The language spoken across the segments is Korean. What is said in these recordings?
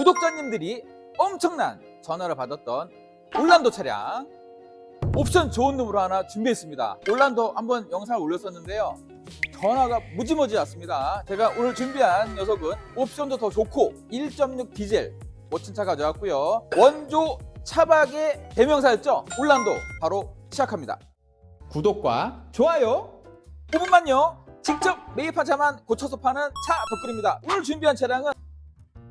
구독자님들이 엄청난 전화를 받았던 올란도 차량 옵션 좋은 놈으로 하나 준비했습니다. 올란도 한번 영상을 올렸었는데요. 전화가 무지무지 왔습니다. 제가 오늘 준비한 녀석은 옵션도 더 좋고 1.6 디젤 멋진 차 가져왔고요. 원조 차박의 대명사였죠. 올란도 바로 시작합니다. 구독과 좋아요 5분만요. 직접 매입한 차만 고쳐서 파는 차 덕글입니다. 오늘 준비한 차량은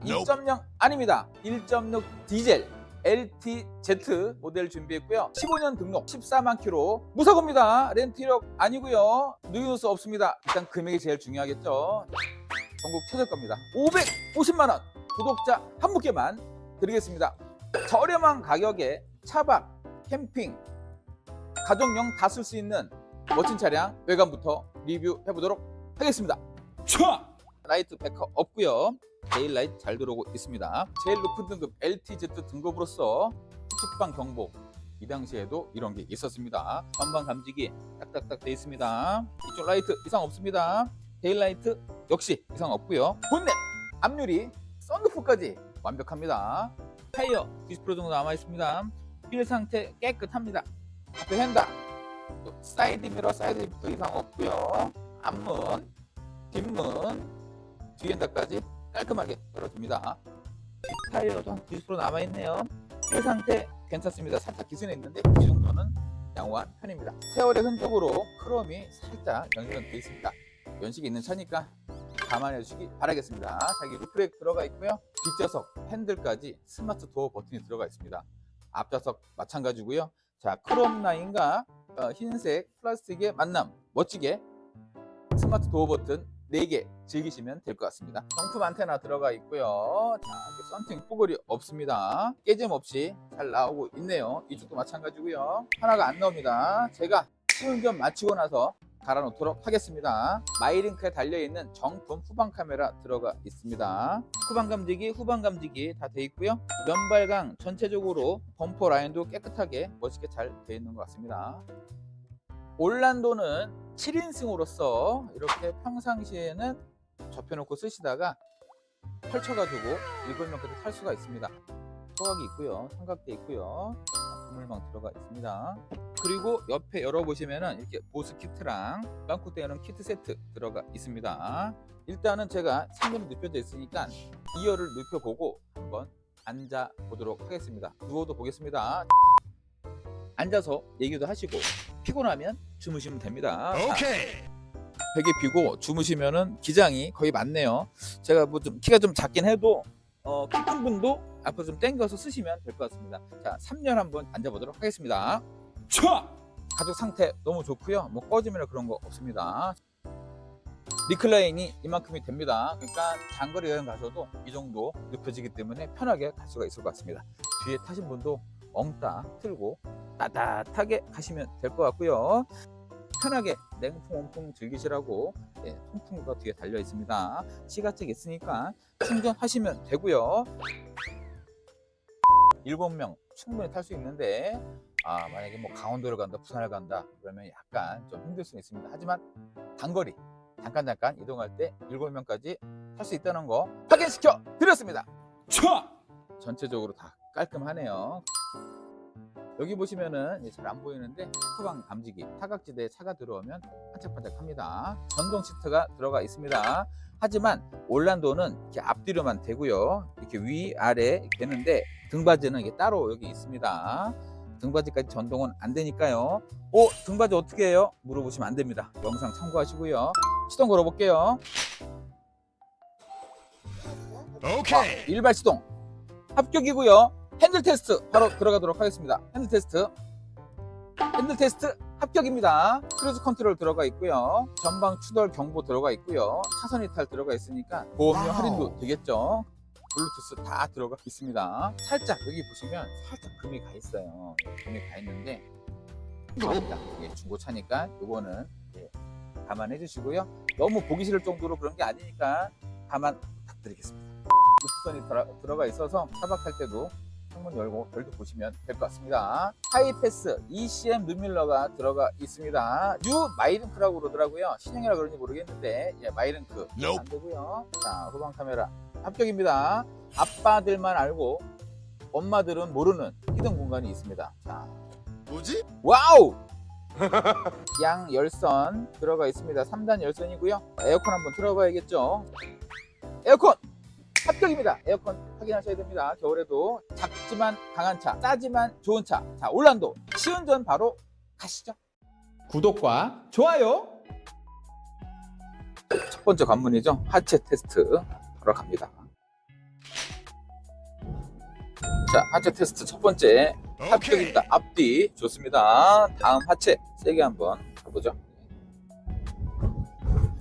2.0 아닙니다. 1.6 디젤 LTZ 모델 준비했고요. 15년 등록 14만 킬로 무사고입니다. 렌트 1억 아니고요. 누유뉴스 없습니다. 일단 금액이 제일 중요하겠죠. 전국 최저가입니다. 550만 원 구독자 한 분께만 드리겠습니다. 저렴한 가격에 차박, 캠핑, 가족용 다 쓸 수 있는 멋진 차량 외관부터 리뷰해 보도록 하겠습니다. 촤! 라이트 백업 없고요. 데일라이트 잘 들어오고 있습니다. 제일 높은 등급 LTZ 등급으로서 수축방 경보 이 당시에도 이런 게 있었습니다. 전방 감지기 딱딱딱 돼 있습니다. 이쪽 라이트 이상 없습니다. 데일라이트 역시 이상 없고요. 본넷 앞유리 썬루프까지 완벽합니다. 타이어 90% 정도 남아 있습니다. 휠 상태 깨끗합니다. 앞에 핸다 또 사이드 미러 사이드 미러 이상 없고요. 앞문 뒷문 뒤엔다까지 깔끔하게 열어줍니다. 타이어도 한 90% 남아있네요. 휠 상태 괜찮습니다. 살짝 기스는 있는데 이 정도는 양호한 편입니다. 세월의 흔적으로 크롬이 살짝 연결되어 있습니다. 연식이 있는 차니까 감안해 주시기 바라겠습니다. 자기 루프렉 들어가 있고요. 뒷좌석 핸들까지 스마트 도어 버튼이 들어가 있습니다. 앞좌석 마찬가지고요. 자 크롬 라인과 어, 흰색 플라스틱의 만남 멋지게 스마트 도어 버튼 4개 즐기시면 될 것 같습니다. 정품 안테나 들어가 있고요. 자, 썬팅 뿌글이 없습니다. 깨짐 없이 잘 나오고 있네요. 이쪽도 마찬가지고요. 하나가 안 나옵니다. 제가 시운전 마치고 나서 갈아놓도록 하겠습니다. 마이링크에 달려있는 정품 후방 카메라 들어가 있습니다. 후방 감지기, 후방 감지기 다 돼 있고요. 면발강 전체적으로 범퍼 라인도 깨끗하게 멋있게 잘 돼 있는 것 같습니다. 올란도는 7인승으로서 이렇게 평상시에는 접혀놓고 쓰시다가 펼쳐가지고 7명까지 탈 수가 있습니다. 소각이 있고요. 삼각대 있고요. 그물망 들어가 있습니다. 그리고 옆에 열어보시면은 이렇게 보스 키트랑 빵꾸 떼는 키트 세트 들어가 있습니다. 일단은 제가 상점이 눕혀져 있으니까 2열을 눕혀보고 한번 앉아 보도록 하겠습니다. 누워도 보겠습니다. 앉아서 얘기도 하시고 피곤하면 주무시면 됩니다. 자, 오케이. 베개 피고 주무시면은 기장이 거의 맞네요. 제가 뭐 좀 키가 좀 작긴 해도 어, 키큰 분도 앞으로 좀 당겨서 쓰시면 될 것 같습니다. 자, 3열 한번 앉아보도록 하겠습니다. 촤! 가죽 상태 너무 좋고요. 뭐 꺼지면 그런 거 없습니다. 리클라인이 이만큼이 됩니다. 그러니까 장거리 여행 가셔도 이 정도 눕혀지기 때문에 편하게 갈 수가 있을 것 같습니다. 뒤에 타신 분도 엉따 틀고 따뜻하게 가시면 될 것 같고요. 편하게 냉풍 온풍 즐기시라고 예, 통풍구가 뒤에 달려 있습니다. 시가책 있으니까 충전하시면 되고요. 7명 충분히 탈 수 있는데 아, 만약에 뭐 강원도를 간다, 부산을 간다 그러면 약간 좀 힘들 수 있습니다. 하지만 단거리 잠깐 잠깐 이동할 때 7명까지 탈 수 있다는 거 확인시켜 드렸습니다. 촤! 전체적으로 다 깔끔하네요. 여기 보시면은 잘 안 보이는데 후방 감지기 사각지대에 차가 들어오면 반짝반짝합니다. 전동 시트가 들어가 있습니다. 하지만 올란도는 이렇게 앞뒤로만 되고요. 이렇게 위 아래 되는데 등받이는 이게 따로 여기 있습니다. 등받이까지 전동은 안 되니까요. 오 등받이 어떻게 해요? 물어보시면 안 됩니다. 영상 참고하시고요. 시동 걸어볼게요. 오케이. 일발 시동 합격이고요. 핸들 테스트 바로 들어가도록 하겠습니다. 핸들 테스트 핸들 테스트 합격입니다. 크루즈 컨트롤 들어가 있고요. 전방 추돌 경보 들어가 있고요. 차선 이탈 들어가 있으니까 보험료. 할인도 되겠죠. 블루투스 다 들어가 있습니다. 살짝 여기 보시면 살짝 금이 가 있어요. 금이 가 있는데. 이게 중고차니까 요거는 예, 감안해 주시고요. 너무 보기 싫을 정도로 그런 게 아니니까 감안 부탁드리겠습니다. 들어, 들어가 있어서 차박할 때도 창문 열고 별도 보시면 될 것 같습니다. 하이패스 ECM 눈밀러가 들어가 있습니다. 뉴 마이링크라고 그러더라고요. 신형이라 그런지 모르겠는데 예, Nope. 안 되고요. 자 후방 카메라 합격입니다. 아빠들만 알고 엄마들은 모르는 히든 공간이 있습니다. 자 뭐지? 와우! 양 열선 들어가 있습니다. 3단 열선이고요. 에어컨 한번 들어봐야겠죠. 에어컨 합격입니다. 에어컨 확인하셔야 됩니다. 겨울에도 작지만 강한 차, 싸지만 좋은 차. 자, 올란도 시운전 바로 가시죠. 구독과 좋아요. 첫 번째 관문이죠. 하체 테스트 바로 갑니다. 자, 하체 테스트 첫 번째. 합격입니다. 앞뒤 좋습니다. 다음 하체 세개 한번 가보죠.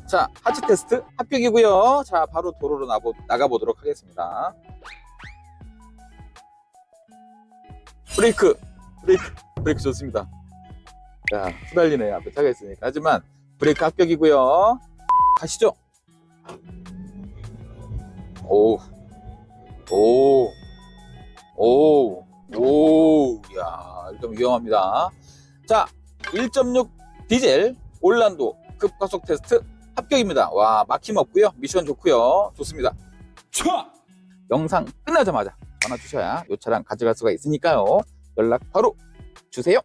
자, 하체 테스트 합격이고요. 자, 바로 도로로 나보, 나가보도록 하겠습니다. 브레이크, 브레이크, 브레이크 좋습니다. 자, 후달리네요. 앞에 차가 있으니까. 하지만 브레이크 합격이고요. 가시죠. 오, 오, 오, 오, 야, 좀 위험합니다. 자, 1.6 디젤 올란도 급가속 테스트 합격입니다. 와, 막힘없고요. 미션 좋고요. 좋습니다. 촤! 영상 끝나자마자 전화 주셔야 이 차량 가져갈 수가 있으니까요. 연락 바로 주세요.